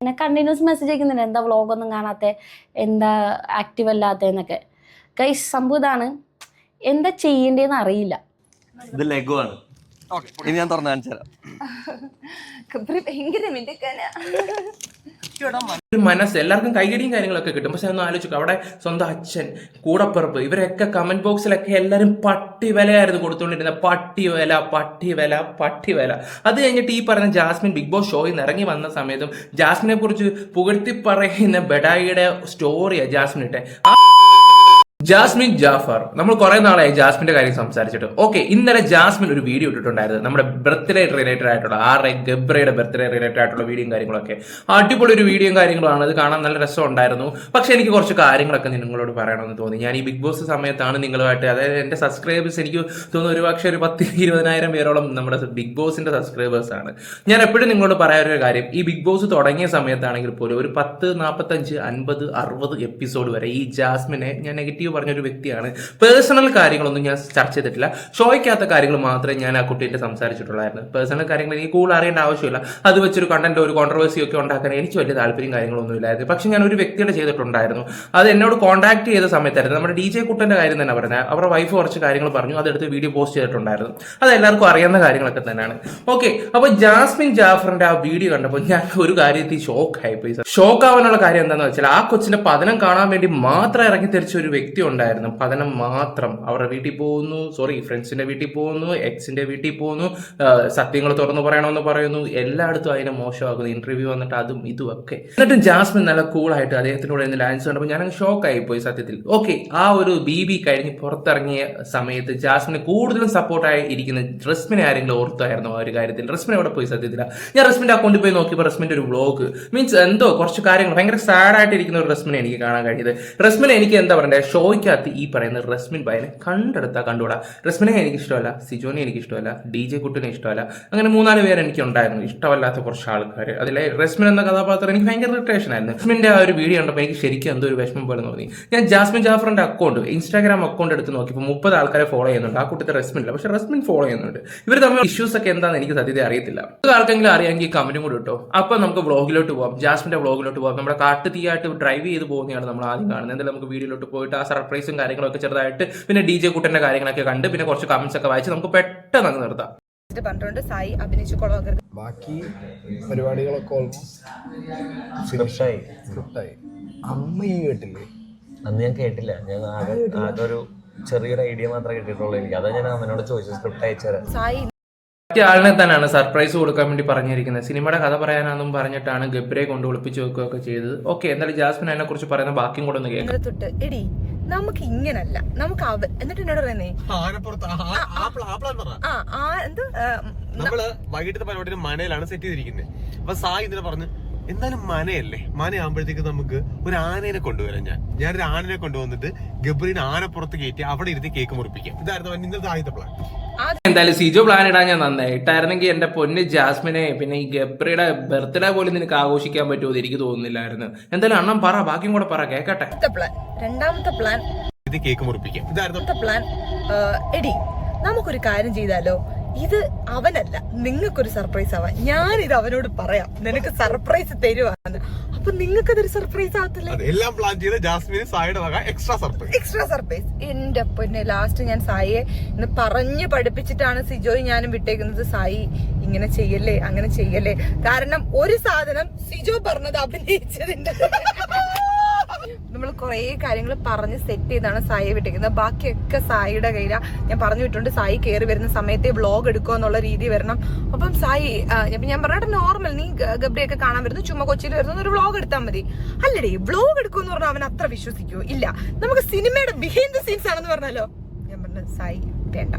പിന്നെ continuous message അയക്കുന്നുണ്ട്. എന്താ വ്ളോഗൊന്നും കാണാത്ത? എന്താ ആക്റ്റീവ് അല്ലാത്തതെന്നൊക്കെ കൈ സംഭവം ഇതാണ്. എന്താ ചെയ്യേണ്ടതെന്ന് അറിയില്ല. ഇത് ലഘുവാണ് ഇനി ഞാൻ തുറന്നു കാണിച്ചു തരാം. ഗബ്രി ഭയങ്കര മിടുക്കനാ. ഒരു മനസ്സ് എല്ലാവർക്കും കൈകടിയും കാര്യങ്ങളൊക്കെ കിട്ടും. പക്ഷെ ഒന്ന് ആലോചിക്കും. അവിടെ സ്വന്തം അച്ഛൻ കൂടപ്പിറപ്പ് ഇവരൊക്കെ കമന്റ് ബോക്സിലൊക്കെ എല്ലാരും പട്ടി വിലയായിരുന്നു കൊടുത്തുകൊണ്ടിരുന്നത്. പട്ടി വില പട്ടി വില പട്ടി വില. അത് കഴിഞ്ഞിട്ട് ഈ പറഞ്ഞ ജാസ്മിൻ ബിഗ് ബോസ് ഷോയിൽ നിന്ന് ഇറങ്ങി വന്ന സമയത്തും ജാസ്മിനെ കുറിച്ച് പുകഴ്ത്തി പറയുന്ന ബെഡായിയുടെ സ്റ്റോറിയാ ജാസ്മിനിട്ടെ. ആ ജാസ്മിൻ ജാഫർ. നമ്മൾ കുറെ നാളായി ജാസ്മിന്റെ കാര്യം സംസാരിച്ചിട്ട്. ഓക്കെ ഇന്നലെ ജാസ്മിൻ ഒരു വീഡിയോ ഇട്ടിട്ടുണ്ടായിരുന്നു. നമ്മുടെ ബർത്ത്ഡേ റിലേറ്റഡ് ആയിട്ടുള്ള ആറെ ഗബ്രയുടെ ബർത്ത്ഡേ റിലേറ്റഡ് ആയിട്ടുള്ള വീഡിയോയും കാര്യങ്ങളൊക്കെ. അടിപൊളി ഒരു വീഡിയോയും കാര്യങ്ങളാണ് അത് കാണാൻ നല്ല രസം ഉണ്ടായിരുന്നു പക്ഷെ എനിക്ക് കുറച്ച് കാര്യങ്ങളൊക്കെ നിങ്ങളോട് പറയണമെന്ന് തോന്നി. ഞാൻ ഈ ബിഗ് ബോസ് സമയത്താണ് നിങ്ങളുമായിട്ട് അതായത് എന്റെ സബ്സ്ക്രൈബേഴ്സ് എനിക്ക് തോന്നുന്നു ഒരു പക്ഷേ ഒരു പത്ത് ഇരുപതിനായിരം പേരോളം നമ്മുടെ ബിഗ് ബോസിന്റെ സബ്സ്ക്രൈബേഴ്സ് ആണ്. ഞാൻ എപ്പോഴും നിങ്ങളോട് പറയാൻ ഒരു കാര്യം ഈ ബിഗ് ബോസ് തുടങ്ങിയ സമയത്താണെങ്കിൽ പോലും ഒരു പത്ത് നാൽപ്പത്തഞ്ച് അൻപത് അറുപത് എപ്പിസോഡ് വരെ ഈ ജാസ്മിനെ ഞാൻ നെഗറ്റീവ് പറഞ്ഞ ഒരു വ്യക്തിയാണ്. പേഴ്സണൽ കാര്യങ്ങളൊന്നും ഞാൻ ചർച്ച ചെയ്തിട്ടില്ല. ഷോയ്ക്കാത്ത കാര്യങ്ങൾ മാത്രമേ ഞാൻ ആ കുട്ടീന്റെ സംസാരിച്ചിട്ടുള്ളായിരുന്നു. പേഴ്സണൽ കാര്യങ്ങൾ എനിക്ക് കൂടുതൽ അറിയേണ്ട ആവശ്യമില്ല. അത് വെച്ചൊരു കണ്ടന്റ് ഒരു കോൺട്രവേഴ്സി ഒക്കെ ഉണ്ടാക്കാൻ എനിക്ക് വലിയ താല്പര്യം കാര്യങ്ങളൊന്നും ഇല്ലായിരുന്നു. പക്ഷെ ഞാൻ ഒരു വ്യക്തിയുടെ ചെയ്തിട്ടുണ്ടായിരുന്നു. അത് എന്നോട് കോൺടാക്ട് ചെയ്ത സമയത്തായിരുന്നു. നമ്മുടെ ഡി ജെ കുട്ടന്റെ കാര്യം തന്നെ പറഞ്ഞത്. അവരുടെ വൈഫ് കുറച്ച് കാര്യങ്ങൾ പറഞ്ഞു. അതെടുത്ത് വീഡിയോ പോസ്റ്റ് ചെയ്തിട്ടുണ്ടായിരുന്നു. അത് എല്ലാവർക്കും അറിയാവുന്ന കാര്യങ്ങളൊക്കെ തന്നെയാണ്. ഓക്കെ അപ്പോൾ ജാസ്മിൻ ജാഫറിന്റെ ആ വീഡിയോ കണ്ടപ്പോൾ ഞാൻ ഒരു കാര്യത്തിൽ ഷോക്ക് ആയിപ്പോയി പോയി ഷോക്ക് ആവാനുള്ള കാര്യം എന്താണെന്ന് വെച്ചാൽ ആ കൊച്ചിന്റെ പതനം കാണാൻ വേണ്ടി മാത്രം ഇറങ്ങി തിരിച്ച ഒരു വ്യക്തി ഉണ്ടായിരുന്നു പതനം മാത്രം അവരുടെ വീട്ടിൽ പോകുന്നു. സോറി ഫ്രണ്ട്സിന്റെ വീട്ടിൽ പോകുന്നു. എക്സിന്റെ വീട്ടിൽ പോകുന്നു. സത്യങ്ങൾ തുറന്നു പറയണമെന്ന് പറയുന്നു. എല്ലായിടത്തും അതിനെ മോശമാക്കുന്നു. ഇന്റർവ്യൂ വന്നിട്ട് അതും ഇതും ഒക്കെ. എന്നിട്ടും ജാസ്മിൻ നല്ല കൂളായിട്ട് അദ്ദേഹത്തിനോട് ഇന്ന് ലാൻസ് കണ്ടപ്പോൾ ഞാൻ ഷോക്ക് പോയി സത്യത്തിൽ. ഓക്കെ ആ ഒരു ബി ബി കഴിഞ്ഞ് പുറത്തിറങ്ങിയ സമയത്ത് ജാസ്മിന് കൂടുതലും സപ്പോർട്ടായി ഇരിക്കുന്ന റസ്മിനെ ആരെങ്കിലും ഓർത്തായിരുന്നു ആ ഒരു കാര്യത്തിൽ? റസ്മിൻ അവിടെ പോയി സത്യത്തില്ല ഞാൻ റസ്മിന്റെ അക്കൗണ്ടിൽ പോയി നോക്കിയപ്പോൾ റസ്മിന്റെ ഒരു വ്ളോഗ് മീൻസ് എന്തോ കുറച്ച് കാര്യങ്ങൾ. ഭയങ്കര സാഡായിട്ടിരിക്കുന്ന ഒരു റസ്മിനെ എനിക്ക് കാണാൻ കഴിയുന്നത് റസ്മിനെ എനിക്ക് എന്താ പറയണ്ടേ? ഷോയ്ക്കകത്ത് ഈ പറയുന്ന റസ്മിൻ ബൈനെ കണ്ടെടുത്താൽ കണ്ടുകൂടാ? റസ്മിനെ എനിക്ക് ഇഷ്ടമല്ല സിജോനെ എനിക്ക് ഇഷ്ടമല്ല ഡി ജെ കുട്ടിനെ ഇഷ്ടമല്ല. അങ്ങനെ മൂന്നാൽ പേര് എനിക്ക് ഉണ്ടായിരുന്നു ഇഷ്ടമല്ലാത്ത കുറച്ച് ആൾക്കാർ അതിലെ റസ്മിൻ എന്ന കഥാപാത്രം എനിക്ക് ഭയങ്കര ഇറിറ്റേഷൻ ആയിരുന്നു. റസ്മിന്റെ ആ ഒരു വീഡിയോ കണ്ടപ്പോൾ എനിക്ക് ശരിക്കും എന്തോ ഒരു വിഷമം പോലെ തോന്നി. ഞാൻ ജാസ്മിൻ ജാഫറിന്റെ അക്കൗണ്ട് ഇൻസ്റ്റാഗ്രാം അക്കൗണ്ട് എടുത്ത് നോക്കിയപ്പോൾ മുപ്പത് ആൾക്കാരെ ഫോളോ ചെയ്യുന്നുണ്ട്. ആ കൂട്ടത്തിൽ റസ്മിൻ ഇല്ല പക്ഷെ റസ്മിൻ ഫോളോ ചെയ്യുന്നുണ്ട്. ഇവർ തമ്മിൽ ഇഷ്യൂസ് ഒക്കെ എന്താണെന്ന് എനിക്ക് സത്യത അറിയത്തില്ല. ഇത് ആർക്കെങ്കിലും അറിയാമെങ്കിൽ കമന്റും കൂടെ ഇട്ടോ. അപ്പൊ നമുക്ക് വ്ളോഗിലോട്ട് പോകാം ജാസ്മിന്റെ വ്ളോഗിലോട്ട് പോകാം നമ്മുടെ കാട്ടു തീയായിട്ട് ഡ്രൈവ് ചെയ്ത് പോകുന്നതാണ് നമ്മൾ ആദ്യം കാണുന്നത്. എന്തായാലും നമുക്ക് വീഡിയോയിലോട്ട് പോയിട്ട് ആ സർപ്രൈസും കാര്യങ്ങളൊക്കെ ചെറുതായിട്ട്. പിന്നെ ഡി ജെ കുട്ടന്റെ കാര്യങ്ങളൊക്കെ കണ്ട് പിന്നെ കുറച്ച് കമന്റ്സ് ഒക്കെ വായിച്ച് നമുക്ക് പെട്ടെന്ന് അങ്ങ് നിർത്താം. പറഞ്ഞിട്ടുണ്ട് പറഞ്ഞുകൊണ്ട് സായി അഭിനയിച്ചു ബാക്കി പരിപാടികളൊക്കെ ഓൾമോസ്റ്റ് സ്ക്രിപ്റ്റായി അമ്മയും കേട്ടില്ലേ? അന്ന് ഞാൻ കേട്ടില്ല. ഞാൻ ആകെ ആകെ ഒരു ചെറിയൊരു ഐഡിയ മാത്രമേ കിട്ടിയിട്ടുള്ളൂ എനിക്ക്. അതാ ഞാൻ അവനോട് ചോദിച്ചു സ്ക്രിപ്റ്റ് അയച്ചുതരാം സായി മറ്റേ ആളിനെ തന്നെയാണ് സർപ്രൈസ് കൊടുക്കാൻ വേണ്ടി പറഞ്ഞിരിക്കുന്നത്. സിനിമയുടെ കഥ പറയാനാണെന്നും പറഞ്ഞിട്ടാണ് ഗബ്രയെ കൊണ്ട് ഒളിപ്പിച്ച് വെക്കുകയൊക്കെ ചെയ്തത്. ഓക്കെ എന്തായാലും ജാസ്മിൻ അതിനെ കുറിച്ച് പറയുന്ന ബാക്കിയും കൂടെ ഒന്ന് കേൾക്കാം. നമുക്ക് ഇങ്ങനല്ല നമുക്ക് അവൻ എന്നിട്ട് എന്നോട് പറയുന്നേ? ആ- ആ- എന്ത്? നമ്മൾ വൈകിട്ടത്തെ പരിപാടിയിൽ മനയിലാണ് സെറ്റ് ചെയ്തിരിക്കുന്നത് അപ്പൊ സായി ഇതിനെ പറഞ്ഞു എന്തായാലും മനയല്ലേ? മനയാകുമ്പോഴത്തേക്ക് നമുക്ക് ഒരു ആനയെ കൊണ്ടുവരാം ഞാൻ. ഞാനൊരു ആനനെ കൊണ്ടുവന്നിട്ട് ഗബ്രീനെ ആനപ്പുറത്ത് കയറ്റി അവിടെ ഇരുത്തി കേക്ക് മുറിപ്പിക്കാം. ഇതായിരുന്നു ഇന്നത്തെ ആദ്യത്തെ പ്ലാൻ എന്തായാലും സിജോ പ്ലാൻ ഇടാൻ ഞാൻ നന്നായി. ഇട്ടായിരുന്നെങ്കിൽ എന്റെ പൊന്ന് ജാസ്മിനെ പിന്നെ ഈ ഗബ്രയുടെ ബർത്ത്ഡേ പോലും നിനക്ക് ആഘോഷിക്കാൻ പറ്റുമോ എന്ന് എനിക്ക് തോന്നുന്നില്ലായിരുന്നു. എന്തായാലും അണ്ണം പറ ബാക്കിയും കൂടെ പറ കേക്കട്ടെ. രണ്ടാമത്തെ പ്ലാൻ രണ്ടാമത്തെ പ്ലാൻ ഇത് കേക്ക് മുറിപ്പിക്കാം. പ്ലാൻ എടി നമുക്കൊരു കാര്യം ചെയ്താലോ? ഇത് അവനല്ല. നിങ്ങൾക്കൊരു സർപ്രൈസ് ആവാൻ. ഞാൻ ഇത് അവനോട് പറയാം. നിനക്ക് സർപ്രൈസ് തരുവാന്ന്. അപ്പൊ നിങ്ങൾക്ക് അതൊരു സർപ്രൈസ് ആകത്തില്ലേ എല്ലാം പ്ലാൻ ചെയ്ത് ജാസ്മിന് സായിയുടെ വക എക്സ്ട്രാ സർപ്രൈസ് എക്സ്ട്രാ സർപ്രൈസ് എന്റെ പൊന്നെ ലാസ്റ്റ് ഞാൻ സായിയെ ഇന്ന് പറഞ്ഞു പഠിപ്പിച്ചിട്ടാണ് സിജോയും ഞാനും വിട്ടേക്കുന്നത്. സായി ഇങ്ങനെ ചെയ്യല്ലേ അങ്ങനെ ചെയ്യല്ലേ. കാരണം ഒരു സാധനം സിജോ പറഞ്ഞത് അഭിനയിച്ചതിന്റെ നമ്മൾ കുറേ കാര്യങ്ങൾ പറഞ്ഞ് സെറ്റ് ചെയ്താണ് സായി വിട്ടിരിക്കുന്നത് ബാക്കിയൊക്കെ സായിയുടെ കയ്യിലാ. ഞാൻ പറഞ്ഞു വിട്ടുണ്ട് സായി കയറി വരുന്ന സമയത്തെ വ്ളോഗ് എടുക്കുക എന്നുള്ള രീതി വരണം. അപ്പം സായി ഞാൻ പറഞ്ഞിട്ട് നോർമൽ നീ ഗബ്രിയൊക്കെ കാണാൻ വരുന്നു ചുമ്മാ കൊച്ചിയിൽ വരുന്ന ഒരു വ്ളോഗ് എടുത്താൽ മതി. അല്ലടേ വ്ളോഗ് എടുക്കുമെന്ന് പറഞ്ഞാൽ അവൻ അത്ര വിശ്വസിക്കുമോ ഇല്ല. നമുക്ക് സിനിമയുടെ ബിഹൈൻഡ് ദ സീൻസ് ആണെന്ന് പറഞ്ഞാലോ ഞാൻ പറഞ്ഞു സായി വേണ്ട.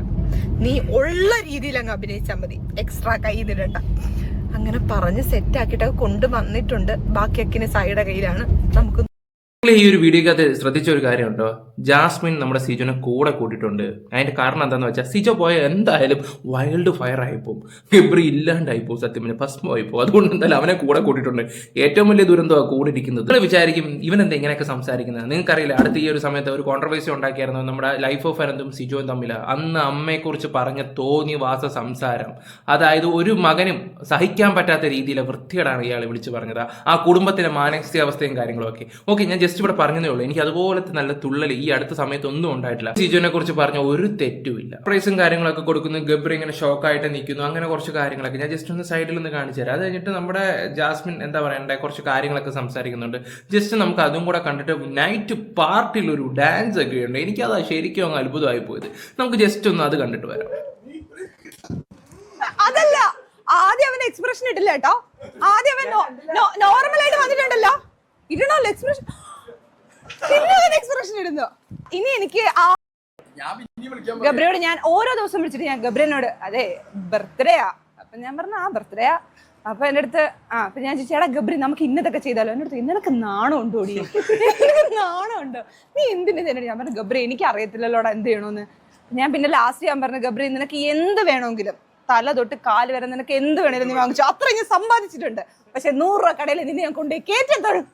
നീ ഉള്ള രീതിയിൽ അങ്ങ് അഭിനയിച്ചാൽ മതി. എക്സ്ട്രാ കൈ നിടണ്ട അങ്ങനെ പറഞ്ഞ് സെറ്റാക്കിയിട്ടൊക്കെ കൊണ്ടുവന്നിട്ടുണ്ട് ബാക്കിയൊക്കെ സായിയുടെ കയ്യിലാണ്. നമുക്ക് നിങ്ങൾ ഈ ഒരു വീഡിയോക്കകത്ത് ശ്രദ്ധിച്ച ഒരു കാര്യമുണ്ടോ? ജാസ്മിൻ നമ്മുടെ സിജോനെ കൂടെ കൂട്ടിയിട്ടുണ്ട്. അതിന്റെ കാരണം എന്താന്ന് വെച്ചാൽ സിജോ പോയ എന്തായാലും വൈൽഡ് ഫയർ ആയിപ്പോവും ഫെബ്രി ഇല്ലാണ്ടായിപ്പോവും സത്യം പിന്നെ ഭസ്മമായിപ്പോ അതുകൊണ്ട് എന്തായാലും അവനെ കൂടെ കൂട്ടിയിട്ടുണ്ട്. ഏറ്റവും വലിയ ദുരന്തമാണ് കൂടെ ഇരിക്കുന്നത് നിങ്ങൾ വിചാരിക്കും ഇവൻ എന്താ ഇങ്ങനെയൊക്കെ സംസാരിക്കുന്നത്? നിങ്ങൾക്കറിയില്ല അടുത്ത ഈ ഒരു സമയത്ത് ഒരു കോൺട്രവേഴ്സി ഉണ്ടാക്കിയായിരുന്നു നമ്മുടെ ലൈഫ് ഓഫ് അനന്തും സിജോയും തമ്മിൽ അന്ന് അമ്മയെക്കുറിച്ച് പറഞ്ഞ തോന്നി വാസ സംസാരം. അതായത് ഒരു മകനും സഹിക്കാൻ പറ്റാത്ത രീതിയിലെ വൃത്തികേടാണ് ഇയാൾ വിളിച്ചു പറഞ്ഞത്. ആ കുടുംബത്തിന്റെ മാനസികാവസ്ഥയും കാര്യങ്ങളും ഒക്കെ. ഓക്കെ ഞാൻ ജസ്റ്റ് ഇവിടെ പറഞ്ഞതേ ഉള്ളൂ. എനിക്ക് അതുപോലത്തെ നല്ല തുള്ളൽ ഈ അടുത്ത സമയത്ത് ഒന്നും ഉണ്ടായിട്ടില്ല. സിജുവിനെ കുറിച്ച് പറഞ്ഞ ഒരു തെറ്റുമില്ല. പ്രൈസും കാര്യങ്ങളൊക്കെ കൊടുക്കുന്നു. ഗബ്രി ഇങ്ങനെ ഷോക്കായിട്ട് നിൽക്കുന്നു അങ്ങനെ കുറച്ച് കാര്യങ്ങളൊക്കെ. ഞാൻ ജസ്റ്റ് ഒന്ന് സൈഡിൽ നിന്ന് കാണിച്ചു തരാം. അത് കഴിഞ്ഞിട്ട് നമ്മുടെ ജാസ്മിൻ എന്താ പറയണ്ടേ? കുറച്ച് കാര്യങ്ങളൊക്കെ സംസാരിക്കുന്നുണ്ട്. ജസ്റ്റ് നമുക്ക് അതും കൂടെ കണ്ടിട്ട് നൈറ്റ് പാർട്ടിൽ ഒരു ഡാൻസ് ഒക്കെ ഉണ്ട്. എനിക്കത് ശരിക്കും അങ്ങ് അത്ഭുതമായി പോയത്. നമുക്ക് ജസ്റ്റ് ഒന്ന് അത് കണ്ടിട്ട് വരാം. അതല്ല. ആദ്യം അവൻ എക്സ്പ്രഷൻ ഇട്ടില്ല കേട്ടോ. ആദ്യം അവൻ നോർമൽ ആയിട്ട് വന്നിട്ടുണ്ടല്ലോ. ഇടണല്ലോ എക്സ്പ്രഷൻ പിന്നെ എക്സ്പ്രഷൻ ഇടുന്നു. ഇനി എനിക്ക് ആ ഗബ്രിയോട് ഞാൻ ഓരോ ദിവസം വിളിച്ചിട്ട് ഞാൻ ഗബ്രിനോട് അതെ ബർത്ത്ഡേയാ. അപ്പൊ ഞാൻ പറഞ്ഞു ആ ബർത്ത്ഡേയാ. അപ്പൊ എന്റെ അടുത്ത് ആ അപ്പൊ ഞാൻ ചേച്ചി എടാ ഗബ്രി നമുക്ക് ഇന്നതൊക്കെ ചെയ്താലോ? എന്റെ അടുത്ത് ഇന്നലൊക്കെ നാണം ഉണ്ടോ ഓടി നാണം ഉണ്ടോ നീ എന്തിനു എന്നോട് ഞാൻ പറഞ്ഞു ഗബ്രി എനിക്ക് അറിയത്തില്ലല്ലോടാ എന്ത് ചെയ്യണോന്ന്. ഞാൻ പിന്നെ ലാസ്റ്റ് ഞാൻ പറഞ്ഞു ഗബ്രി നിനക്ക് എന്ത് വേണമെങ്കിലും തല തൊട്ട് കാൽ വരെ നിനക്ക് എന്ത് വേണമെങ്കിലും നീ വാങ്ങിച്ചു. അത്ര ഞാൻ സമ്പാദിച്ചിട്ടുണ്ട്. പക്ഷെ നൂറ് രൂപ കടയിൽ നിന്നെ ഞാൻ കൊണ്ടുപോയി കയറ്റത്തോളും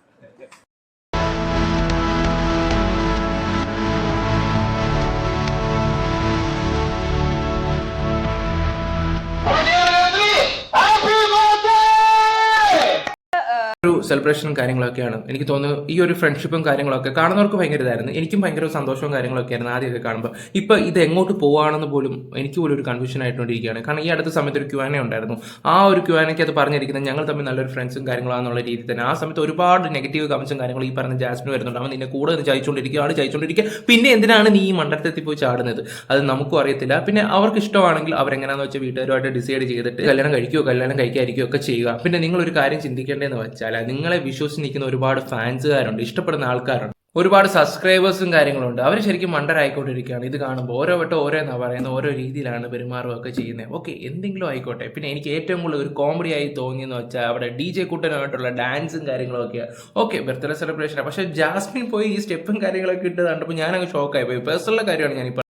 ഒരു സെലിബ്രേഷനും കാര്യങ്ങളൊക്കെയാണ്. എനിക്ക് തോന്നുന്നു ഈ ഒരു ഫ്രണ്ട്ഷിപ്പും കാര്യങ്ങളൊക്കെ കാണുന്നവർക്ക് ഭയങ്കര ഇതായിരുന്നു. എനിക്കും ഭയങ്കര സന്തോഷവും കാര്യങ്ങളൊക്കെ ആയിരുന്നു ആദ്യമൊക്കെ കാണുമ്പോൾ ഇപ്പൊ ഇത് എങ്ങോട്ട് പോവാണെന്ന് പോലും എനിക്ക് പോലും ഒരു കൺഫ്യൂഷൻ ആയിട്ടുകൊണ്ടിരിക്കുകയാണ്. കാരണം ഈ അടുത്ത സമയത്ത് ഒരു ക്യുവാന ഉണ്ടായിരുന്നു. ആ ഒരു ക്യുവാനയ്ക്ക് അത് പറഞ്ഞിരിക്കുന്നത് ഞങ്ങൾ തമ്മിൽ നല്ലൊരു ഫ്രണ്ട്സും കാര്യങ്ങളാണെന്നുള്ള രീതിയിൽ തന്നെ. ആ സമയത്ത് ഒരുപാട് നെഗറ്റീവ് കമൻസും കാര്യങ്ങളും ഈ പറഞ്ഞ ജാസ്മിൻ വരുന്നുണ്ട്. അവൻ നിന്നെ കൂടെ നിന്ന് ആൾ ചായച്ചുകൊണ്ടിരിക്കുക പിന്നെ എന്തിനാണ് നീ ഈ മണ്ഡലത്തിൽ പോയി ചാടുന്നത്? അത് നമുക്കും അറിയത്തില്ല. പിന്നെ അവർക്ക് ഇഷ്ടമാണെങ്കിൽ അവരെങ്ങനെയാണെന്ന് വെച്ചാൽ വീട്ടുകാരുമായിട്ട് ഡിസൈഡ് ചെയ്തിട്ട് കല്യാണം കഴിക്കുകയോ കല്യാണം കഴിക്കാതിരിക്കുകയോ ഒക്കെ ചെയ്യുക. പിന്നെ നിങ്ങൾ ഒരു കാര്യം ചിന്തിക്കേണ്ടതെന്ന് വെച്ചാൽ നിങ്ങളെ വിശ്വസിക്കുന്ന ഒരുപാട് ഫാൻസുകാരുണ്ട് ഇഷ്ടപ്പെടുന്ന ആൾക്കാരുണ്ട്. ഒരുപാട് സബ്സ്ക്രൈബേഴ്സും കാര്യങ്ങളുണ്ട്. അവർ ശരിക്കും മണ്ടരായിക്കൊണ്ടിരിക്കുകയാണ്. ഇത് കാണുമ്പോൾ ഓരോ വട്ടം ഓരോന്നാ പറയുന്നത് ഓരോ രീതിയിലാണ് പെരുമാറുകയൊക്കെ ചെയ്യുന്നത്. ഓക്കെ എന്തെങ്കിലും ആയിക്കോട്ടെ. പിന്നെ എനിക്ക് ഏറ്റവും കൂടുതൽ ഒരു കോമഡി ആയി തോന്നിയെന്ന് വെച്ചാൽ അവിടെ ഡി ജെ കുട്ടനുമായിട്ടുള്ള ഡാൻസും കാര്യങ്ങളൊക്കെ ഓക്കെ ബർത്ത്ഡേ സെലിബ്രേഷൻ പക്ഷേ ജാസ്മിൻ പോയി ഈ സ്റ്റെപ്പും കാര്യങ്ങളൊക്കെ ഇട്ട് കണ്ടപ്പോൾ ഞാനങ്ങ് ഷോക്കായി പോയി. പേഴ്സണൽ കാര്യമാണ് ഞാനിപ്പോൾ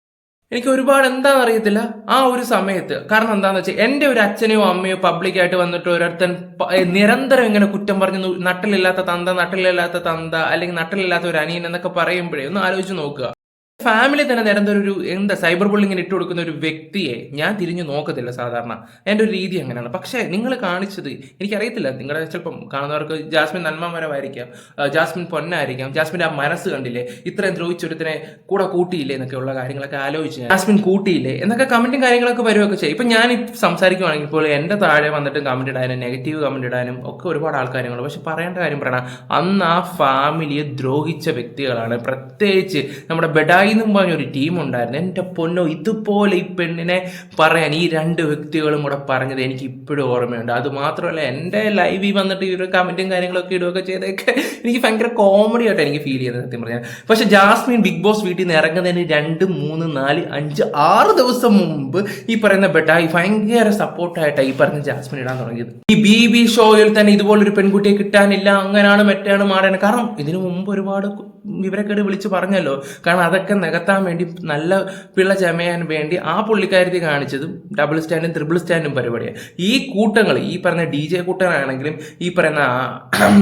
എനിക്ക് ഒരുപാട് എന്താണെന്ന് അറിയത്തില്ല? ആ ഒരു സമയത്ത്. കാരണം എന്താണെന്ന് വെച്ചാൽ എന്റെ ഒരു അച്ഛനെയോ അമ്മയോ പബ്ലിക്കായിട്ട് വന്നിട്ട് ഒരിടത്തൻ പ- നിരന്തരം ഇങ്ങനെ കുറ്റം പറഞ്ഞ് നട്ടിലില്ലാത്ത തന്ത നട്ടിലില്ലാത്ത തന്ത അല്ലെങ്കിൽ നട്ടിലില്ലാത്ത ഒരു അനിയൻ എന്നൊക്കെ പറയുമ്പോഴേ ഒന്ന് ആലോചിച്ച് നോക്കുക. ഫാമിലി തന്നെ നിരന്തരം ഒരു എന്താ സൈബർ ബുള്ളിങ്ങിന് ഇട്ട് കൊടുക്കുന്ന ഒരു വ്യക്തിയെ ഞാൻ തിരിഞ്ഞു നോക്കത്തില്ല സാധാരണ. എന്റെ ഒരു രീതി അങ്ങനെയാണ്. പക്ഷേ നിങ്ങൾ കാണിച്ചത് എനിക്കറിയത്തില്ല. നിങ്ങളുടെ ചിലപ്പം കാണുന്നവർക്ക് ജാസ്മിൻ നന്മമരമായിരിക്കാം ജാസ്മിൻ പൊന്നായിരിക്കാം ജാസ്മിന്റെ ആ മനസ്സ് കണ്ടില്ലേ? ഇത്രയും ദ്രോഹിച്ചൊരുത്തിനെ കൂടെ കൂട്ടിയില്ലേ എന്നൊക്കെയുള്ള കാര്യങ്ങളൊക്കെ ആലോചിച്ച് ജാസ്മിൻ കൂട്ടിയില്ലേ? എന്നൊക്കെ കമന്റും കാര്യങ്ങളൊക്കെ വരുമൊക്കെ ചെയ്യും. ഇപ്പം ഞാൻ സംസാരിക്കുവാണെങ്കിൽ ഇപ്പോൾ എന്റെ താഴെ വന്നിട്ട് കമന്റ് ഇടാനും നെഗറ്റീവ് കമന്റ് ഇടാനും ഒക്കെ ഒരുപാട് ആൾക്കാരുണ്ട്. പക്ഷെ പറയേണ്ട കാര്യം പറയണം അന്ന് ആ ഫാമിലിയെ ദ്രോഹിച്ച വ്യക്തികളാണ്. പ്രത്യേകിച്ച് നമ്മുടെ ബെഡായി എന്നും പറഞ്ഞൊരു ടീം ഉണ്ടായിരുന്നു. എന്റെ പൊന്നോ ഇതുപോലെ ഈ പെണ്ണിനെ പറയാൻ ഈ രണ്ട് വ്യക്തികളും കൂടെ പറഞ്ഞത് എനിക്ക് ഇപ്പോഴും ഓർമ്മയുണ്ട്. അത് മാത്രമല്ല എന്റെ ലൈവിൽ വന്നിട്ട് ഈ ഒരു കമന്റും കാര്യങ്ങളൊക്കെ ഇടുകയൊക്കെ ചെയ്തൊക്കെ എനിക്ക് ഭയങ്കര കോമഡി ആയിട്ട് എനിക്ക് ഫീൽ ചെയ്യുന്നത് സത്യം പറഞ്ഞാൽ. പക്ഷെ ജാസ്മിൻ ബിഗ് ബോസ് വീട്ടിൽ നിന്ന് ഇറങ്ങുന്നതിന് രണ്ട് മൂന്ന് നാല് അഞ്ച് ആറ് ദിവസം മുമ്പ് ഈ പറയുന്ന ബെട്ടായി ഭയങ്കര സപ്പോർട്ടായിട്ടാണ് ഈ പറഞ്ഞ ജാസ്മിൻ ഇടാൻ തുടങ്ങിയത്. ഈ ബി ബി ഷോയിൽ തന്നെ ഇതുപോലൊരു പെൺകുട്ടിയെ കിട്ടാനില്ല അങ്ങനെയാണ് മറ്റാണ് മാടാണ് കാരണം ഇതിനു മുമ്പ് ഒരുപാട് ഇവരൊക്കെ വിളിച്ച് പറഞ്ഞല്ലോ. കാരണം അതൊക്കെ നികത്താൻ വേണ്ടി നല്ല പിള്ള ചമയാൻ വേണ്ടി ആ പുള്ളിക്കാരത്തി കാണിച്ചതും ഡബിൾ സ്റ്റാൻഡും ത്രിബിൾ സ്റ്റാൻഡും പരിപാടിയാണ്. ഈ കൂട്ടങ്ങൾ ഈ പറഞ്ഞ ഡി ജെ കൂട്ടനാണെങ്കിലും ഈ പറയുന്ന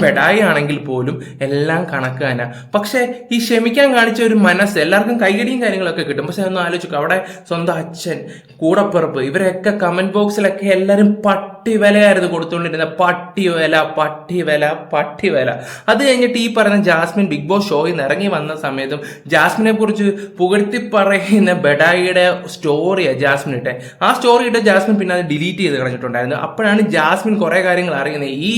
ബെഡായി ആണെങ്കിൽ പോലും എല്ലാം കണക്ക് തന്നെ. പക്ഷേ ഈ ക്ഷമിക്കാൻ കാണിച്ച ഒരു മനസ്സ് എല്ലാവർക്കും കൈകടിയും കാര്യങ്ങളൊക്കെ കിട്ടും. പക്ഷെ ഒന്ന് ആലോചിക്കും അവിടെ സ്വന്തം അച്ഛൻ കൂടപ്പിറപ്പ് ഇവരൊക്കെ കമന്റ് ബോക്സിലൊക്കെ എല്ലാവരും പട്ടി വിലയായിരുന്നു കൊടുത്തുകൊണ്ടിരുന്നത്. പട്ടി വില പട്ടി വില പട്ടി വില. അത് കഴിഞ്ഞിട്ട് ഈ പറയുന്ന ജാസ്മിൻ ബിഗ് ബോസ് ഷോയിൽ നിന്ന് ഇറങ്ങി വന്ന സമയത്തും ജാസ്മിനെ കുറിച്ച് പുകഴ്ത്തി പറയുന്ന ബെഡായിയുടെ സ്റ്റോറിയാണ് ജാസ്മിൻ ഇട്ടെ. ആ സ്റ്റോറി ഇട്ട് ജാസ്മിൻ പിന്നെ അത് ഡിലീറ്റ് ചെയ്ത് കളഞ്ഞിട്ടുണ്ടായിരുന്നു. അപ്പോഴാണ് ജാസ്മിൻ കുറേ കാര്യങ്ങൾ അറിയുന്നത്. ഈ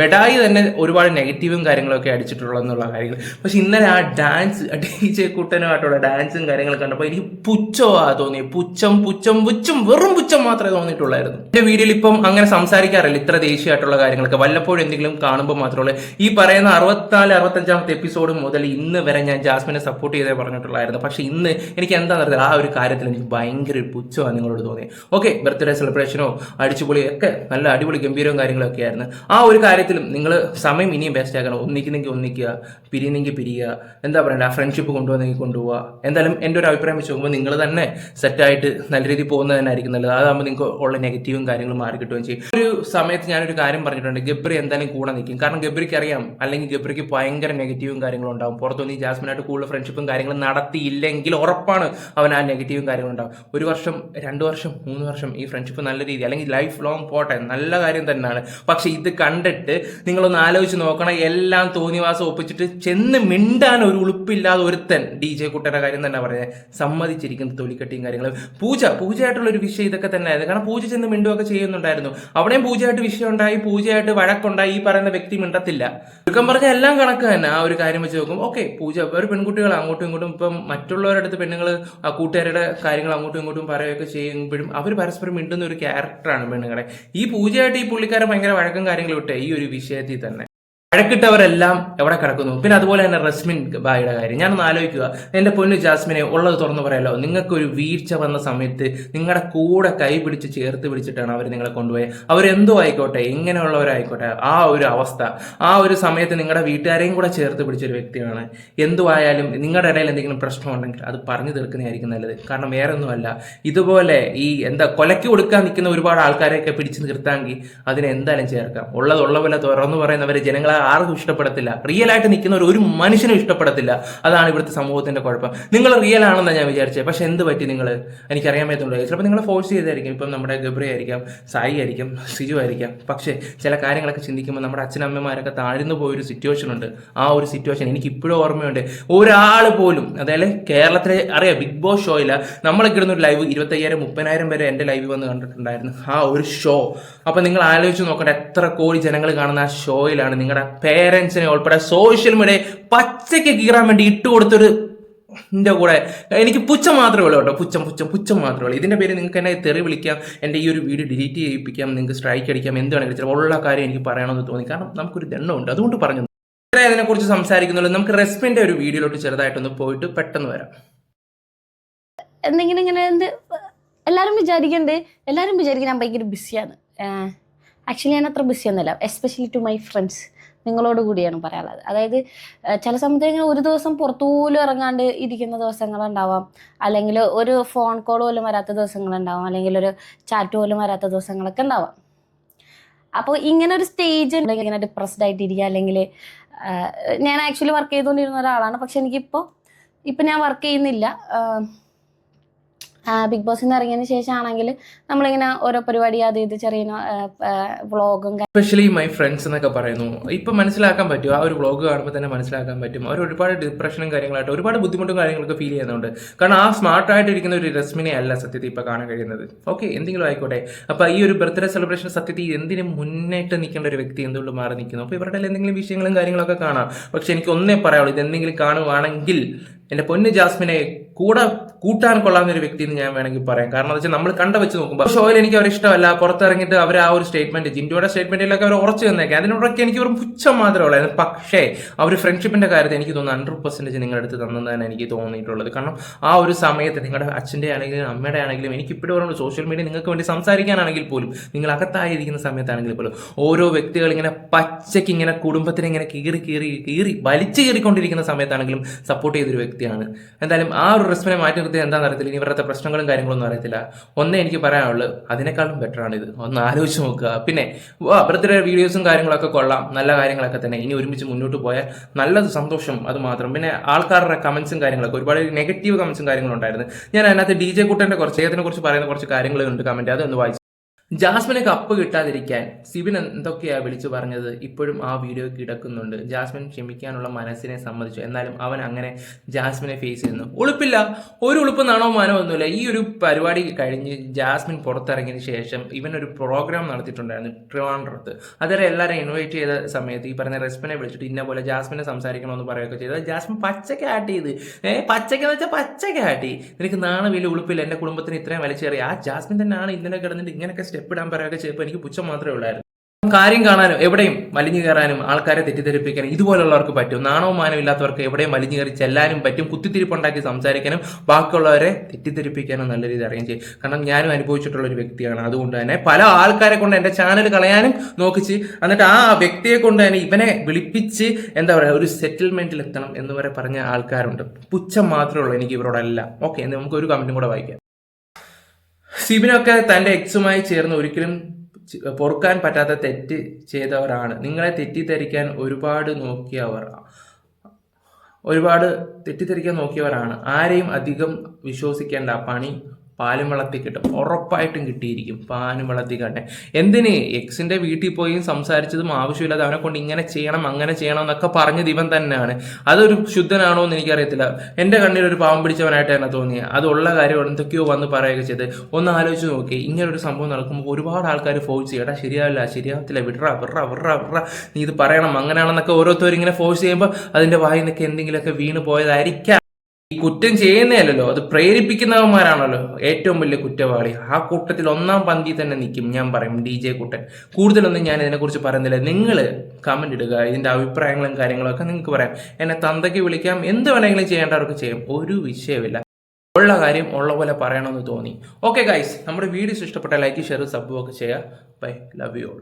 ബെഡായി തന്നെ ഒരുപാട് നെഗറ്റീവും കാര്യങ്ങളൊക്കെ അടിച്ചിട്ടുള്ളതെന്നുള്ള കാര്യങ്ങൾ. പക്ഷെ ഇന്നലെ ആ ഡാൻസ് ടീച്ചർ കുട്ടനുമായിട്ടുള്ള ഡാൻസും കാര്യങ്ങളും കണ്ടപ്പോൾ എനിക്ക് പുച്ഛമാ തോന്നി. പുച്ഛം പുച്ഛം പുച്ഛം വെറും പുച്ഛം മാത്രമേ തോന്നിയിട്ടുള്ളായിരുന്നു. എന്റെ വീഡിയോയിൽ ഇപ്പം അങ്ങനെ സംസാരിക്കാറില്ല. ഇത്ര ദേഷ്യമായിട്ടുള്ള കാര്യങ്ങളൊക്കെ വല്ലപ്പോഴും എന്തെങ്കിലും കാണുമ്പോൾ മാത്രമേ ഈ പറയുന്ന അറുപത്തിനാല് അറുപത്തഞ്ചാമത്തെ എപ്പിസോഡ് മുതൽ ഇന്ന് വരെ ഞാൻ ജാസ്മിനെ സപ്പോർട്ട് ചെയ്തേ പറഞ്ഞിട്ടുള്ളായിരുന്നു. പക്ഷെ ഇന്ന് എനിക്ക് എന്താണെന്ന് അറിയില്ല ആ ഒരു കാര്യത്തിൽ എനിക്ക് ഭയങ്കര പുച്ഛമാണ് നിങ്ങളോട് തോന്നി ഓക്കെ ബർത്ത്ഡേ സെലിബ്രേഷനോ അടിച്ചുപൊളി ഒക്കെ നല്ല അടിപൊളി ഗംഭീരവും കാര്യങ്ങളൊക്കെ ആയിരുന്നു. ആ ഒരു കാര്യത്തിലും നിങ്ങൾ സമയം ഇനിയും വേസ്റ്റ് ആക്കണം. ഒന്നിക്കുന്നെങ്കിൽ ഒന്നിക്കുക പിരിയുന്നെങ്കിൽ പിരിയുക എന്താ പറയണ്ട ആ ഫ്രണ്ട്ഷിപ്പ് കൊണ്ടുപോകുന്നെങ്കിൽ കൊണ്ടുപോവുക എന്തായാലും എന്റെ ഒരു അഭിപ്രായം വെച്ച് നോക്കുമ്പോൾ നിങ്ങൾ തന്നെ സെറ്റായിട്ട് നല്ല രീതിയിൽ പോകുന്നത് തന്നെ ആയിരിക്കും നല്ലത്. അതാകുമ്പോൾ നിങ്ങൾക്ക് ഉള്ള നെഗറ്റീവും കാര്യങ്ങളും മാറി കിട്ടുകയും ചെയ്യും. ഒരു സമയത്ത് ഞാനൊരു കാര്യം പറഞ്ഞിട്ടുണ്ട്. ഗബ്രി എന്തായാലും കൂടെ നിൽക്കും. കാരണം ഗബ്രിക്ക് അറിയാം. അല്ലെങ്കിൽ ഗബ്രിക്ക് ഭയങ്കര നെഗറ്റീവും കാര്യങ്ങളും ഉണ്ടാവും. പുറത്തുനിന്ന് ഈ ജാസ്മിനായിട്ട് കൂടുതൽ ഫ്രണ്ട്ഷിപ്പും കാര്യങ്ങളും നടത്തിയില്ലെങ്കിൽ ഉറപ്പാണ് അവൻ ആ നെഗറ്റീവും കാര്യങ്ങളും ഉണ്ടാവും. ഒരു വർഷം രണ്ട് വർഷം മൂന്ന് വർഷം ഈ ഫ്രണ്ട്ഷിപ്പ് നല്ല രീതി അല്ലെങ്കിൽ ലൈഫ് ലോങ് പോട്ടെ നല്ല കാര്യം തന്നെയാണ്. പക്ഷെ ഇത് കണ്ടിട്ട് നിങ്ങളൊന്ന് ആലോചിച്ച് നോക്കണം. എല്ലാം തോന്നിവാസം ഒപ്പിച്ചിട്ട് ചെന്ന് മിണ്ടാൻ ഒരു ഉളുപ്പില്ലാതെ ഒരുത്തൻ ഡി ജെ കുട്ടയുടെ കാര്യം തന്നെ പറയുന്നത് സമ്മതിച്ചിരിക്കുന്ന തൊലിക്കെട്ടിയും കാര്യങ്ങളും. പൂജ പൂജയായിട്ടുള്ള ഒരു വിഷയം ഇതൊക്കെ തന്നെ ആയിരുന്നു കാരണം പൂജ ചെന്ന് മിണ്ടുമൊക്കെ ചെയ്യുന്നുണ്ടായിരുന്നു. അവിടെയും പൂജയായിട്ട് വിഷയമുണ്ടായി പൂജയായിട്ട് വഴക്കുണ്ടായി ഈ പറയുന്ന വ്യക്തി മിണ്ടത്തില്ല. ചുരുക്കം പറഞ്ഞ എല്ലാം കണക്ക് തന്നെ. ആ ഒരു കാര്യം വെച്ച് നോക്കും ഓക്കെ പൂജ ഒരു പെൺകുട്ടികൾ അങ്ങോട്ടും ഇങ്ങോട്ടും ഇപ്പം മറ്റുള്ളവരുടെ അടുത്ത് പെണ്ണുങ്ങൾ ആ കൂട്ടുകാരുടെ കാര്യങ്ങൾ അങ്ങോട്ടും ഇങ്ങോട്ടും പറയുകയൊക്കെ ചെയ്യുമ്പോഴും അവർ പരസ്പരം മിണ്ടുന്ന ഒരു ക്യാരക്ടറാണ് പെണ്ണുങ്ങളെ. ഈ പൂജയായിട്ട് ഈ പുള്ളിക്കാരൻ ഭയങ്കര വഴക്കം കാര്യങ്ങളും ഇട്ടേ ഈ ഒരു വിഷയത്തിൽ തന്നെ. വഴക്കിട്ടവരെല്ലാം എവിടെ കിടക്കുന്നു? പിന്നെ അതുപോലെ തന്നെ റസ്മിൻ ബായിയുടെ കാര്യം. ഞാനൊന്ന് ആലോചിക്കുക. എന്റെ പൊന്നു ജാസ്മിനെ ഉള്ളത് തുറന്നു പറയാലോ? നിങ്ങൾക്കൊരു വീഴ്ച വന്ന സമയത്ത് നിങ്ങളുടെ കൂടെ കൈ പിടിച്ച് ചേർത്ത് പിടിച്ചിട്ടാണ് അവർ നിങ്ങളെ കൊണ്ടുപോയത് അവരെന്തോ ആയിക്കോട്ടെ ഇങ്ങനെയുള്ളവരായിക്കോട്ടെ. ആ ഒരു അവസ്ഥ. ആ ഒരു സമയത്ത് നിങ്ങളുടെ വീട്ടുകാരെയും കൂടെ ചേർത്ത് പിടിച്ചൊരു വ്യക്തിയാണ്. എന്തുവായാലും നിങ്ങളുടെ ഇടയിൽ എന്തെങ്കിലും പ്രശ്നമുണ്ടെങ്കിൽ അത് പറഞ്ഞു തീർക്കുന്നതായിരിക്കും നല്ലത്. കാരണം വേറെ ഒന്നുമല്ല ഇതുപോലെ ഈ എന്താ കൊലയ്ക്ക് കൊടുക്കാൻ നിൽക്കുന്ന ഒരുപാട് ആൾക്കാരെയൊക്കെ പിടിച്ചു നിർത്താമെങ്കിൽ അതിനെ എന്തായാലും ചേർക്കാം. ഉള്ളത് ഉള്ള പോലെ തുറന്നു പറയുന്നവരെ ജനങ്ങളെ ആർക്കും ഇഷ്ടപ്പെടത്തില്ല. റിയൽ ആയിട്ട് നിൽക്കുന്ന ഒരു മനുഷ്യനും ഇഷ്ടപ്പെടത്തില്ല. അതാണ് ഇവിടുത്തെ സമൂഹത്തിന്റെ കുഴപ്പം. നിങ്ങൾ റിയൽ ആണെന്നാണ് ഞാൻ വിചാരിച്ചത് പക്ഷെ എന്ത് പറ്റി നിങ്ങൾ എനിക്കറിയാൻ പറ്റുള്ളൂ ചിലപ്പോൾ നിങ്ങൾ ഫോഴ്സ് ചെയ്തായിരിക്കും. ഇപ്പം നമ്മുടെ ഗബ്രി ആയിരിക്കാം സായി ആയിരിക്കും സിജു ആയിരിക്കാം. പക്ഷേ ചില കാര്യങ്ങളൊക്കെ ചിന്തിക്കുമ്പോൾ നമ്മുടെ അച്ഛനമ്മമാരൊക്കെ താഴ്ന്നു പോയൊരു സിറ്റുവേഷൻ ഉണ്ട്. ആ ഒരു സിറ്റുവേഷൻ എനിക്ക് ഇപ്പോഴും ഓർമ്മയുണ്ട്. ഒരാൾ പോലും അതായത് കേരളത്തിലെ അറിയാം ബിഗ് ബോസ് ഷോയിൽ നമ്മളൊക്കെ ഇടുന്ന ഒരു ലൈവ് ഇരുപത്തയ്യായിരം മുപ്പതിനായിരം വരെ എന്റെ ലൈവ് വന്ന് കണ്ടിട്ടുണ്ടായിരുന്നു. ആ ഒരു ഷോ അപ്പം നിങ്ങൾ ആലോചിച്ച് നോക്കണ്ട എത്ര കോടി ജനങ്ങൾ കാണുന്ന ആ ഷോയിലാണ് നിങ്ങളുടെ പേരൻസിനെ ഉൾപ്പെടെ സോഷ്യൽ മീഡിയ പച്ചയ്ക്ക് കീറാൻ വേണ്ടി ഇട്ടുകൊടുത്തൊരു എന്റെ കൂടെ. എനിക്ക് പുച്ഛം മാത്രമേ ഉള്ളൂ കേട്ടോ. പുച്ഛം പുച്ഛം പുച്ഛം മാത്രമേ ഉള്ളൂ. ഇതിന്റെ പേര് നിങ്ങൾക്ക് എന്നെ തെറി വിളിക്കാം എന്റെ ഈ ഒരു വീഡിയോ ഡിലീറ്റ് ചെയ്യിപ്പിക്കാം നിങ്ങൾക്ക് സ്ട്രൈക്ക് അടിക്കാം എന്ത് വേണമെങ്കിലും ചിലപ്പോൾ ഉള്ള കാര്യം എനിക്ക് പറയണമെന്ന് തോന്നി. കാരണം നമുക്കൊരു ദണ്ണമുണ്ട് അതുകൊണ്ട് പറഞ്ഞു. അതിനെക്കുറിച്ച് സംസാരിക്കുന്നുള്ളൂ. നമുക്ക് റെസ്പിന്റെ ഒരു വീഡിയോയിലോട്ട് ചെറുതായിട്ടൊന്ന് പോയിട്ട് പെട്ടെന്ന് വരാം. എന്തെങ്കിലും ഇങ്ങനെ എന്ത് എല്ലാവരും വിചാരിക്കണ്ട്. എല്ലാവരും വിചാരിക്കും ഞാൻ ഭയങ്കര ബിസിയാണ് ആക്ച്വലി ഞാൻ അത്ര ബിസിയൊന്നുമല്ല എസ്പെഷ്യലി ടു മൈ ഫ്രണ്ട്സ് നിങ്ങളോട് കൂടിയാണ് പറയാനുള്ളത്. അതായത് ചില സമയത്ത് ഇങ്ങനെ ഒരു ദിവസം പുറത്തു ഇറങ്ങാണ്ട് ഇരിക്കുന്ന ദിവസങ്ങളുണ്ടാവാം. അല്ലെങ്കിൽ ഒരു ഫോൺ കോൾ പോലും വരാത്ത ദിവസങ്ങളുണ്ടാവാം. അല്ലെങ്കിൽ ഒരു ചാറ്റ് പോലും വരാത്ത ദിവസങ്ങളൊക്കെ ഉണ്ടാവാം. അപ്പോൾ ഇങ്ങനെ ഒരു സ്റ്റേജ് ഉണ്ടെങ്കിൽ ഇങ്ങനെ ഡിപ്രസ്ഡ് ആയിട്ടിരിക്കുക. അല്ലെങ്കിൽ ഞാൻ ആക്ച്വലി വർക്ക് ചെയ്തുകൊണ്ടിരുന്ന ഒരാളാണ്. പക്ഷെ എനിക്കിപ്പോൾ ഇപ്പം ഞാൻ വർക്ക് ചെയ്യുന്നില്ല. ബിഗ് ബോസിൽ നിന്ന് ഇറങ്ങിയതിന് ശേഷമാണെങ്കിൽ നമ്മളിങ്ങനെ ഓരോ പരിപാടി അത് ഇത് ചെറിയ വ്ളോഗും സ്പെഷ്യലി മൈ ഫ്രണ്ട്സ് എന്നൊക്കെ പറയുന്നു. ഇപ്പം മനസ്സിലാക്കാൻ പറ്റും ആ ഒരു വ്ളോഗ് കാണുമ്പോൾ തന്നെ മനസ്സിലാക്കാൻ പറ്റും. അവർ ഒരുപാട് ഡിപ്രഷനും കാര്യങ്ങളായിട്ട് ഒരുപാട് ബുദ്ധിമുട്ടും കാര്യങ്ങളൊക്കെ ഫീൽ ചെയ്യുന്നുണ്ട്. കാരണം ആ സ്മാർട്ടായിട്ട് ഇരിക്കുന്ന ഒരു രശ്മിനെ അല്ല സത്യത്തിൽ ഇപ്പൊ കാണാൻ കഴിയുന്നത്. ഓക്കെ എന്തെങ്കിലും ആയിക്കോട്ടെ. അപ്പോൾ ഈ ഒരു ബർത്ത്ഡേ സെലിബ്രേഷൻ സത്യത്തിൽ എന്തിനു മുന്നേറ്റ് നിൽക്കേണ്ട ഒരു വ്യക്തി എന്തുകൊണ്ട് മാറി നിൽക്കുന്നു? അപ്പോൾ ഇവരുടെ എന്തെങ്കിലും വിഷയങ്ങളും കാര്യങ്ങളൊക്കെ കാണാം. പക്ഷെ എനിക്ക് ഒന്നേ പറയാവുള്ളൂ ഇത് എന്തെങ്കിലും കാണുവാണെങ്കിൽ എന്റെ പൊന്ന് ജാസ്മിനെ കൂടെ കൂട്ടാൻ കൊള്ളാവുന്ന ഒരു വ്യക്തി എന്ന് ഞാൻ വേണമെങ്കിൽ പറയാം. കാരണം എന്താ വെച്ചാൽ നമ്മൾ കണ്ട വെച്ച് നോക്കുമ്പോൾ ഷോയിൽ എനിക്ക് അവർ ഇഷ്ടമല്ല. പുറത്തിറങ്ങിയിട്ട് അവർ ആ ഒരു സ്റ്റേറ്റ്മെന്റ് ജിൻഡോയുടെ സ്റ്റേറ്റ്മെന്റിലൊക്കെ അവർ ഉറച്ചു തന്നേക്കെ അതിനോടൊക്കെ എനിക്ക് ഒരു പുച്ഛം മാത്രമേ ഉള്ളായിരുന്നു പക്ഷേ ആ ഒരു ഫ്രണ്ട്ഷിപ്പിന്റെ കാര്യത്തിൽ എനിക്ക് തോന്നുന്നു ഹൺഡ്രഡ് പെർസെന്റേജ് നിങ്ങളുടെ അടുത്ത് തന്നതാണ് എനിക്ക് തോന്നിയിട്ടുള്ളത്. കാരണം ആ ഒരു സമയത്ത് നിങ്ങളുടെ അച്ഛന്റെ ആണെങ്കിലും അമ്മയുടെ ആണെങ്കിലും എനിക്ക് ഇപ്പോഴും പറഞ്ഞു സോഷ്യൽ മീഡിയ നിങ്ങൾക്ക് വേണ്ടി സംസാരിക്കാനാണെങ്കിൽ പോലും നിങ്ങൾ അകത്തായിരിക്കുന്ന സമയത്താണെങ്കിൽ പോലും ഓരോ വ്യക്തികൾ ഇങ്ങനെ പച്ചയ്ക്ക് ഇങ്ങനെ കുടുംബത്തിനെ ഇങ്ങനെ കീറി കീറി കീറി വലിച്ചു കീറിക്കൊണ്ടിരിക്കുന്ന സമയത്താണെങ്കിലും സപ്പോർട്ട് ചെയ്തൊരു വ്യക്തിയാണ്. എന്തായാലും ആ ഒരു റെസ്പിനെ മാറ്റി നിർത്തിയത് എന്താണെന്ന് അറിയത്തില്ല. ഇനി ഇവരുടെ പ്രശ്നങ്ങളും കാര്യങ്ങളൊന്നും അറിയത്തില്ല. ഒന്നേ എനിക്ക് പറയാനുള്ളൂ അതിനേക്കാളും ബെറ്റർ ആണ് ഇത് ഒന്ന് ആലോചിച്ച് നോക്കുക. പിന്നെ അവരുടെ വീഡിയോസും കാര്യങ്ങളൊക്കെ കൊള്ളാം. നല്ല കാര്യങ്ങളൊക്കെ തന്നെ. ഇനി ഒരുമിച്ച് മുന്നോട്ട് പോയാൽ നല്ലത് സന്തോഷം അത് മാത്രം. പിന്നെ ആൾക്കാരുടെ കമൻസും കാര്യങ്ങളൊക്കെ. ഒരുപാട് നെഗറ്റീവ് കമൻസും കാര്യങ്ങളും ഉണ്ടായിരുന്നു. ഞാൻ അതിനകത്ത് ഡി ജെ കുട്ടന്റെ കുറച്ച് അദ്ദേഹത്തിനെ കുറിച്ച് പറയുന്ന കുറച്ച് കാര്യങ്ങളുണ്ട് കമന്റ് അതൊന്ന് വായിച്ചു ജാസ്മിന് കപ്പ് കിട്ടാതിരിക്കാൻ സിബിൻ എന്തൊക്കെയാ വിളിച്ചു പറഞ്ഞത്? ഇപ്പോഴും ആ വീഡിയോ കിടക്കുന്നുണ്ട്. ജാസ്മിൻ ക്ഷമിക്കാനുള്ള മനസ്സിനെ സമ്മതിച്ചു. എന്നാലും അവൻ അങ്ങനെ ജാസ്മിനെ ഫേസ് ചെയ്യുന്നു. ഉളുപ്പില്ല. ഒരു ഉളുപ്പ് നാണോ മാനോ ഒന്നുമില്ല. ഈ ഒരു പരിപാടി കഴിഞ്ഞ് ജാസ്മിൻ പുറത്തിറങ്ങിയതിന് ശേഷം ഇവൻ ഒരു പ്രോഗ്രാം നടത്തിയിട്ടുണ്ടായിരുന്നു ട്രിവാൻഡ്രത്ത്. അതുവരെ എല്ലാവരും ഇൻവൈറ്റ് ചെയ്ത സമയത്ത് ഈ പറഞ്ഞ റെസ്പിനെ വിളിച്ചിട്ട് ഇന്ന പോലെ ജാസ്മിനെ സംസാരിക്കണമെന്ന് പറയുകയൊക്കെ ചെയ്ത്. ജാസ്മിൻ പച്ചയ്ക്ക് ആട്ട് ചെയ്ത്. ഏഹ് പച്ചയ്ക്ക് എന്ന് വെച്ചാൽ പച്ചയ്ക്ക് ആട്ടി നിനക്ക് നാണ വലിയ ഉളുപ്പില്ല? എന്റെ കുടുംബത്തിന് ഇത്രയും വലിച്ചേറി ആ ജാസ്മിൻ തന്നെയാണ് ഇന്നലെ കിടന്നിട്ട് ഇങ്ങനെയൊക്കെ സ്റ്റെപ്പ് ഇടാൻ പറയുകയൊക്കെ ചെയ്തപ്പോൾ എനിക്ക് പുച്ഛം മാത്രമേ ഉള്ളായിരുന്നു. കാര്യം കാണാനും എവിടെയും മലിഞ്ഞു കയറാനും ആൾക്കാരെ തെറ്റിദ്ധരിപ്പിക്കാനും ഇതുപോലുള്ളവർക്ക് പറ്റും. നാണവും മാനവും ഇല്ലാത്തവർക്ക് എവിടെയും മലിഞ്ഞു കയറി ചെല്ലാനും പറ്റും. കുത്തിത്തിരിപ്പുണ്ടാക്കി സംസാരിക്കാനും ബാക്കിയുള്ളവരെ തെറ്റിദ്ധരിപ്പിക്കാനും നല്ല രീതി അറിയാൻ ചെയ്യും. കാരണം ഞാനും അനുഭവിച്ചിട്ടുള്ള ഒരു വ്യക്തിയാണ്. അതുകൊണ്ട് തന്നെ പല ആൾക്കാരെ കൊണ്ട് എന്റെ ചാനൽ കളയാനും നോക്കിച്ച് എന്നിട്ട് ആ വ്യക്തിയെ കൊണ്ട് തന്നെ ഇവനെ വിളിപ്പിച്ച് എന്താ പറയുക ഒരു സെറ്റിൽമെന്റിൽ എത്തണം എന്ന് വരെ പറഞ്ഞ ആൾക്കാരുണ്ട്. പുച്ഛം മാത്രമേ ഉള്ളൂ എനിക്ക് ഇവരോടല്ല. ഓക്കെ നമുക്ക് ഒരു കമന്റും കൂടെ വായിക്കാം. സിബിനൊക്കെ തന്റെ എക്സുമായി ചേർന്ന് ഒരിക്കലും പൊറുക്കാൻ പറ്റാത്ത തെറ്റ് ചെയ്തവരാണ്. നിങ്ങളെ തെറ്റിദ്ധരിക്കാൻ ഒരുപാട് നോക്കിയവർ ഒരുപാട് തെറ്റിദ്ധരിക്കാൻ നോക്കിയവരാണ്. ആരെയും അധികം വിശ്വസിക്കേണ്ട പണി പാലും വളർത്തി കിട്ടും. ഉറപ്പായിട്ടും കിട്ടിയിരിക്കും പാലും വളർത്തി കാട്ടെ. എന്തിന്? എക്സിന്റെ വീട്ടിൽ പോയി സംസാരിച്ചതും ആവശ്യമില്ലാതെ അവനെ കൊണ്ട് ഇങ്ങനെ ചെയ്യണം അങ്ങനെ ചെയ്യണം എന്നൊക്കെ പറഞ്ഞത് ഇവൻ തന്നെയാണ്. അതൊരു ശുദ്ധനാണോ എന്ന് എനിക്കറിയത്തില്ല. എന്റെ കണ്ണിൽ ഒരു പാവം പിടിച്ചവനായിട്ട് തന്നെ തോന്നിയത് അതുള്ള കാര്യം എന്തൊക്കെയോ വന്ന് പറയുകയൊക്കെ ചെയ്ത് ഒന്ന് ആലോചിച്ച് നോക്കി. ഇങ്ങനെ ഒരു സംഭവം നടക്കുമ്പോൾ ഒരുപാട് ആൾക്കാർ ഫോഴ്സ് ചെയ്യടാ ശരിയാവില്ല ശരിയാവത്തില്ല. വിട്ര വിട്ര വിട്ര വിട്ര നീ ഇത് പറയണം അങ്ങനെയാണെന്നൊക്കെ ഓരോരുത്തരും ഇങ്ങനെ ഫോഴ്സ് ചെയ്യുമ്പോൾ അതിന്റെ വായിൽ നിന്നൊക്കെ എന്തെങ്കിലുമൊക്കെ വീണ് പോയതായിരിക്കാം. ഈ കുറ്റം ചെയ്യുന്നതല്ലോ അത് പ്രേരിപ്പിക്കുന്നവന്മാരാണല്ലോ ഏറ്റവും വലിയ കുറ്റവാളി. ആ കൂട്ടത്തിൽ ഒന്നാം പന്തി തന്നെ നിൽക്കും ഞാൻ പറയും ഡി ജെ കുട്ടൻ. കൂടുതലൊന്നും ഞാൻ ഇതിനെക്കുറിച്ച് പറയുന്നില്ല. നിങ്ങൾ കമന്റ് ഇടുക ഇതിന്റെ അഭിപ്രായങ്ങളും കാര്യങ്ങളും ഒക്കെ നിങ്ങൾക്ക് പറയാം. എന്നെ തന്തയ്ക്ക് വിളിക്കാം എന്ത് വേണമെങ്കിലും ചെയ്യേണ്ടവർക്ക് ചെയ്യും. ഒരു വിഷയമില്ല ഉള്ള കാര്യം ഉള്ള പോലെ പറയണമെന്ന് തോന്നി. ഓക്കെ ഗൈസ് നമ്മുടെ വീഡിയോസ് ഇഷ്ടപ്പെട്ട ലൈക്ക് ഷെയർ സബ്ബും ഒക്കെ ചെയ്യുക. Bye love you all